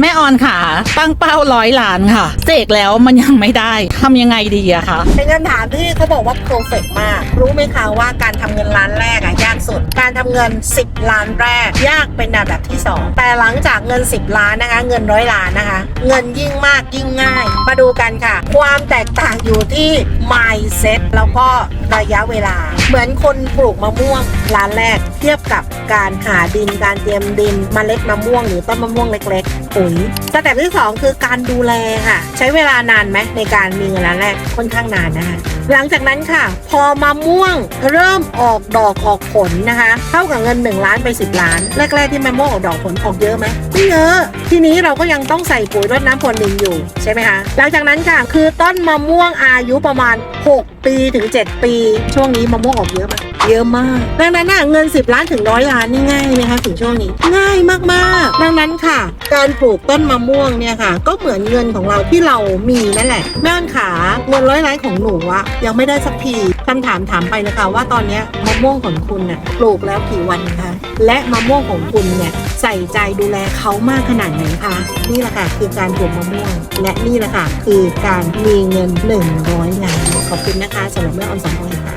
แม่ออนค่ะ ตั้งเป้าร้อยล้านค่ะ เสกแล้วมันยังไม่ได้ทำยังไงดีอะคะเป็นคำถามที่เขาบอกว่าเพอร์เฟกมาก รู้ไหมคะว่าการทำเงินล้านแรกอะยากสุด การทำเงิน 10 ล้านแรก ยากเป็นอันดับที่ 2 แต่หลังจากเงิน 10 ล้านนะคะ เงินร้อยล้านนะคะ เงินยิ่งมากยิ่งง่าย มาดูกันค่ะ ความแตกต่างอยู่ที่ mindset แล้วก็ระยะเวลา เหมือนคนปลูกมะม่วงล้านแรก เทียบกับการหาดินการเตรียมดินเมล็ดมะม่วงหรือต้นมะม่วงเล็กๆ ปุ๋ยสเต็ปที่สองคือการดูแลค่ะ ใช้เวลานานไหมในการมีเงินล้านแรกค่อนข้างนานนะคะหลังจากนั้นค่ะ พอมะม่วงเริ่มออกดอกออกผลนะคะ เท่ากับเงิน 1 ล้านไป 10 ล้าน แรก ๆ ที่มะม่วงออกดอกผลออกเยอะไหมไม่เยอะ ทีนี้เราก็ยังต้องใส่ปุ๋ยรดน้ำพรวนดินอยู่ใช่ไหมคะหลังจากนั้นค่ะคือต้นมะม่วงอายุประมาณ 6 ปีถึง 7 ปี ช่วงนี้มะม่วงออกเยอะไหม เยอะมาก ดังนั้นน่ะเงิน 10 ล้านถึงร้อยล้านนี่ง่ายไหมคะถึงช่วงนี้ ง่ายมากๆ ดังนั้นค่ะ การปลูกต้นมะม่วงเนี่ยค่ะ ก็เหมือนเงินของเราที่เรามีนั่นแหละ แม่ออนขาเงินร้อยล้านของหนูอะยังไม่ได้สักทีคำถามถามไปนะคะ ว่าตอนนี้มะม่วงของคุณน่ะปลูกแล้วกี่วันคะและมะม่วงของคุณเนี่ยใส่ใจดูแลเขามากขนาดไหนคะนี่แหละค่ะคือการปลูกมะม่วง และนี่แหละค่ะคือการมีเงิน 100ล้านขอบคุณนะคะสำหรับแม่ออนสองคนค่ะ